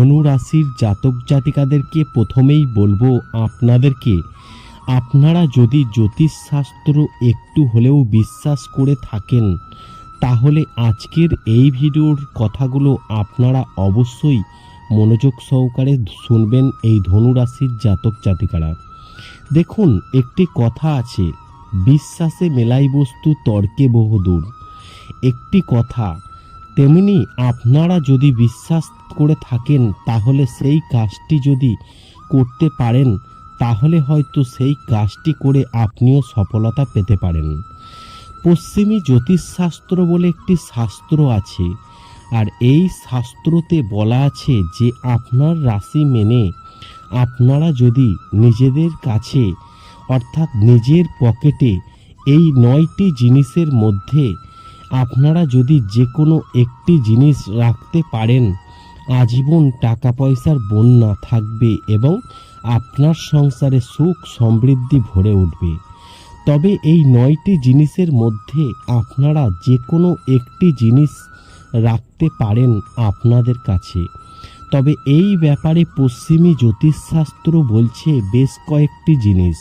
ধনু রাশির জাতক জাতিকাদেরকে প্রথমেই বলব আপনাদেরকে, আপনারা যদি জ্যোতিষশাস্ত্র একটু হলেও বিশ্বাস করে থাকেন, তাহলে আজকের এই ভিডিওর কথাগুলো আপনারা অবশ্যই মনোযোগ সহকারে শুনবেন এই ধনু রাশির জাতক জাতিকারা। দেখুন, একটি কথা আছে, বিশ্বাসে মেলাই বস্তু তর্কে বহুদূর। একটি কথা তেমনি আপনারা যদি বিশ্বাস করে থাকেন, তাহলে সেই কাজটি যদি করতে পারেন, তাহলে হয়তো সেই কাজটি করে আপনিও সফলতা পেতে পারেন। পশ্চিমী জ্যোতিষশাস্ত্র বলে একটি শাস্ত্র আছে, আর এই শাস্ত্রতে বলা আছে যে আপনার রাশি মেনে আপনারা যদি নিজেদের কাছে, অর্থাৎ নিজের পকেটে এই নয়টি জিনিসের মধ্যে আপনারা যদি যে কোনো একটি জিনিস রাখতে পারেন, আজীবন টাকা পয়সার বন্যা থাকবে এবং আপনার সংসারে সুখ সমৃদ্ধি ভরে উঠবে। তবে এই নয়টি জিনিসের মধ্যে আপনারা যে কোনো একটি জিনিস রাখতে পারেন আপনাদের কাছে। তবে এই ব্যাপারে পশ্চিমী জ্যোতিষশাস্ত্র বলছে বেশ কয়েকটি জিনিস।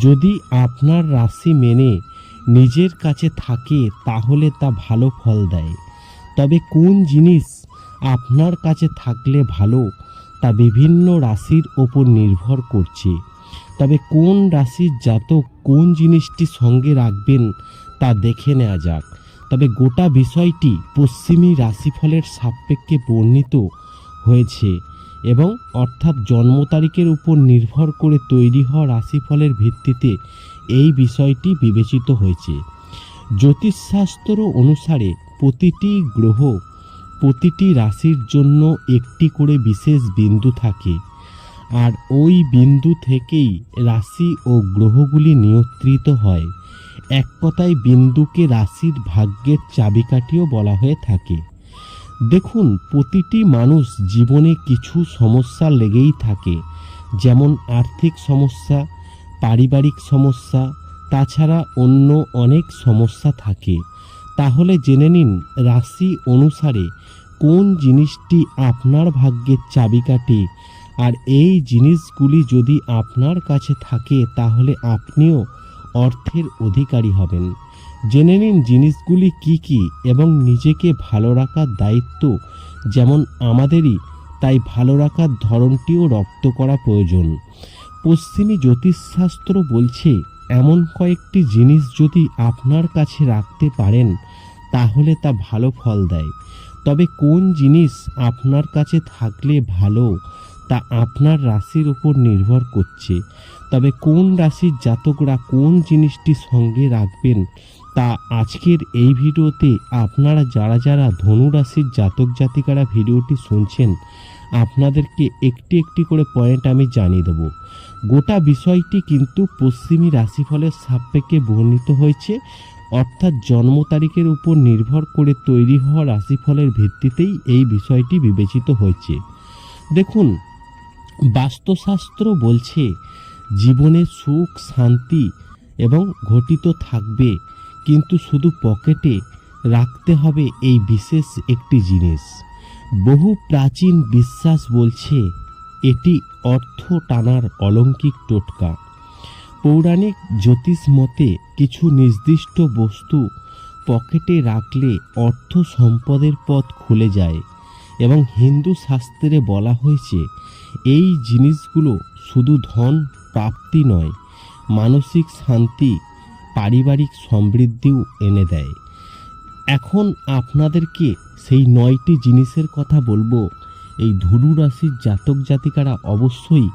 যদি আপনার রাশি মেনে নিজের কাছে থাকে তাহলে তা ভালো ফল দেয়। তবে কোন জিনিস আপনার কাছে থাকলে ভালো, তা বিভিন্ন রাশির ওপর নির্ভর করছে। তবে কোন রাশির জাতক কোন জিনিসটি সঙ্গে রাখবেন তা দেখে নেওয়া যাক। তবে গোটা বিষয়টি পশ্চিমী রাশিফলের সাপেক্ষে বর্ণিত হয়েছে। এবং অর্থাৎ জন্ম তারিখের উপর নির্ভর করে তৈরি হওয়া রাশিফলের ভিত্তিতে এই বিষয়টি বিবেচিত হয়েছে। জ্যোতিষশাস্ত্র অনুসারে প্রতিটি গ্রহ প্রতিটি রাশির জন্য একটি করে বিশেষ বিন্দু থাকে আর ওই বিন্দু থেকেই রাশি ও গ্রহগুলি নিয়ন্ত্রিত হয়। এক কথায় বিন্দুকে রাশির ভাগ্যের চাবিকাঠিও বলা হয়ে থাকে। দেখুন, প্রতিটি মানুষ জীবনে কিছু সমস্যা লেগেই থাকে। যেমন আর্থিক সমস্যা, পারিবারিক সমস্যা, তাছাড়া অন্য অনেক সমস্যা থাকে। তাহলে জেনে নিন, রাশি অনুসারে কোন জিনিসটি আপনার ভাগ্যের চাবিকাঠি? আর এই জিনিসগুলি যদি আপনার কাছে থাকে, তাহলে আপনিও অর্থের অধিকারী হবেন। জেনে নিন জিনিসগুলি কি কি এবং নিজেকে ভালো রাখার দায়িত্ব যেমন আমাদেরই, তাই ভালো রাখার ধরনটিও রপ্ত করা প্রয়োজন। পশ্চিমী জ্যোতিষশাস্ত্র বলছে, এমন কয়েকটি জিনিস যদি আপনার কাছে রাখতে পারেন, তাহলে তা ভালো ফল দেয়। তবে কোন জিনিস আপনার কাছে থাকলে ভালো, তা আপনার রাশির উপর নির্ভর করছে। তবে কোন রাশির জাতকরা কোন জিনিসটি সঙ্গে রাখবেন তা আজকের এই ভিডিওতে আপনারা যারা যারা ধনু রাশির জাতক জাতিকারা ভিডিওটি শুনছেন, আপনাদেরকে একটি একটি করে পয়েন্ট আমি জানিয়ে দেবো। গোটা বিষয়টি কিন্তু পশ্চিমী রাশিফলের সাপেক্ষে বর্ণিত হয়েছে, অর্থাৎ জন্ম তারিখের উপর নির্ভর করে তৈরি হওয়া রাশিফলের ভিত্তিতেই এই বিষয়টি বিবেচিত হয়েছে। দেখুন, বাস্তুশাস্ত্র বলছে জীবনে সুখ, শান্তি এবং ঘটিত থাকবে, কিন্তু শুধু পকেটে রাখতে হবে এই বিশেষ একটি জিনিস। বহু প্রাচীন বিশ্বাস বলছে, এটি অর্থ টানার অলৌকিক টোটকা। পৌরাণিক জ্যোতিষ মতে কিছু নির্দিষ্ট বস্তু পকেটে রাখলে অর্থ সম্পদের পথ খুলে যায় এবং হিন্দু শাস্ত্রে বলা হয়েছে, এই জিনিসগুলো শুধু ধন প্রাপ্তি নয়, মানসিক শান্তি, পারিবারিক সমৃদ্ধিও এনে দেয়। এখন আপনাদেরকে সেই নয়টি জিনিসের কথা বলব। এই ধনু রাশির জাতক জাতিকারা অবশ্যই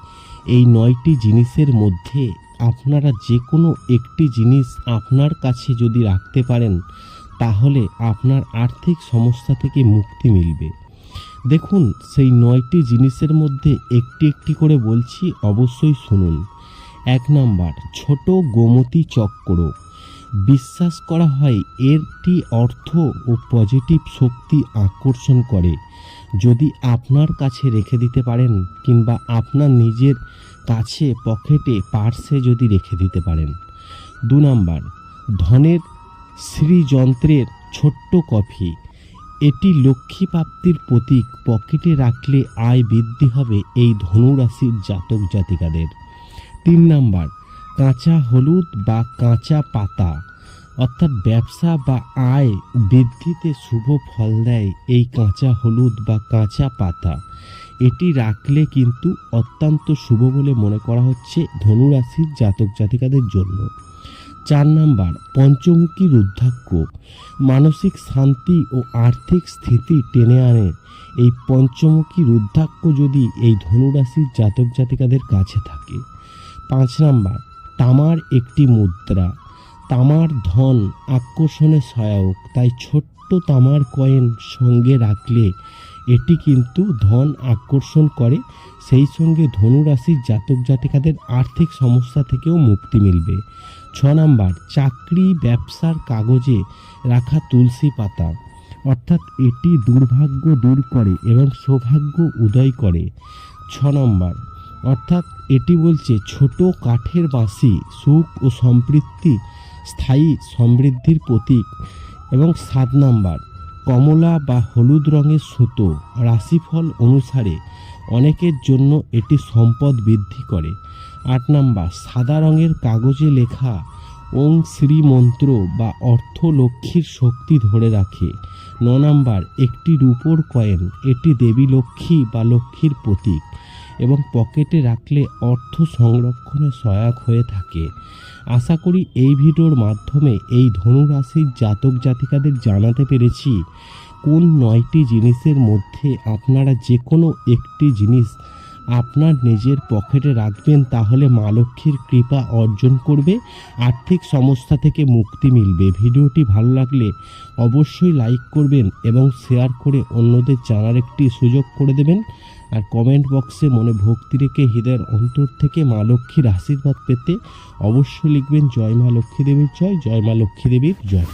এই নয়টি জিনিসের মধ্যে আপনারা যে কোনো একটি জিনিস আপনার কাছে যদি রাখতে পারেন, তাহলে আপনার আর্থিক সমস্যা থেকে মুক্তি মিলবে। দেখুন, সেই নয়টি জিনিসের মধ্যে একটি একটি করে বলছি, অবশ্যই শুনুন। এক নাম্বার, ছোট গোমতী চক্র। বিশ্বাস করা হয় এরটি অর্থ ও পজিটিভ শক্তি আকর্ষণ করে। যদি আপনার কাছে রেখে দিতে পারেন কিংবা আপনার নিজের কাছে পকেটে পার্সে যদি রেখে দিতে পারেন। দু নাম্বার, ধনের শ্রীযন্ত্রের ছোট্ট কফি। এটি লক্ষ্মী প্রাপ্তির প্রতীক। পকেটে রাখলে আয় বৃদ্ধি হবে এই ধনুরাশির জাতক জাতিকাদের তিন নাম্বার, কাঁচা হলুদ বা কাঁচা পাতা। অর্থাৎ ব্যবসা বা আয় বৃদ্ধিতে শুভ ফল দেয় এই কাঁচা হলুদ বা কাঁচা পাতা। এটি রাখলে কিন্তু অত্যন্ত শুভ বলে মনে করা হচ্ছে ধনুরাশির জাতক জাতিকাদের জন্য। চার নাম্বার, পঞ্চমুখী রুদ্রাক্ষ। মানসিক শান্তি ও আর্থিক স্থিতি টেনে আনে। এই পঞ্চমুখী রুদ্রাক্ষ যদি এই ধনুরাশির জাতক জাতিকাদের কাছে থাকে পাঁচ নাম্বার, তামার একটি মুদ্রা। তামার ধন আকর্ষণে সহায়ক, তাই ছোট্ট তামার কয়েন সঙ্গে রাখলে এটি কিন্তু ধন আকর্ষণ করে। সেই সঙ্গে ধনুরাশির জাতক জাতিকাদের আর্থিক সমস্যা থেকেও মুক্তি মিলবে। ছ নাম্বার, চাকরি, ব্যবসার কাগজে রাখা তুলসী পাতা। অর্থাৎ এটি দুর্ভাগ্য দূর করে এবং সৌভাগ্য উদয় করে। ছ নম্বর, অর্থাৎ এটি বলছে, ছোট কাঠের বাঁশি সুখ ও সম্পৃক্তি, স্থায়ী সমৃদ্ধির প্রতীক এবং সাত নাম্বার, কমলা বা হলুদ রঙের সুতো, রাশিফল অনুসারে অনেকের জন্য এটি সম্পদ বৃদ্ধি করে। আট নাম্বার, সাদা রঙের কাগজে লেখা ওং শ্রী মন্ত্র বা অর্থ লক্ষ্মীর শক্তি ধরে রাখে। ন নাম্বার, একটি রূপোর কয়েন, এটি দেবী লক্ষ্মী বা লক্ষ্মীর প্রতীক। এবং পকেটে রাখলে অর্থ সংরক্ষণে সহায়ক হয়ে থাকে। আশা করি এই ভিডিওর মাধ্যমে এই ধনুরাশির জাতক জাতিকাদের জানাতে পেরেছি কোন নয়টি জিনিসের মধ্যে আপনারা যে কোনো একটি জিনিস আপনার নিজের পকেটে রাখবেন, তাহলে মা লক্ষ্মীর কৃপা অর্জন করবে, আর্থিক সমস্যা থেকে মুক্তি মিলবে। ভিডিওটি ভালো লাগলে অবশ্যই লাইক করবেন এবং শেয়ার করে অন্যদের জানার একটি সুযোগ করে দেবেন। আর কমেন্ট বক্সে মনে ভক্তি রেখে হৃদয়ের অন্তর থেকে মা লক্ষ্মীর আশীর্বাদ পেতে অবশ্যই লিখবেন, জয় মা লক্ষ্মী দেবীর জয় জয় মা লক্ষ্মী দেবীর জয়।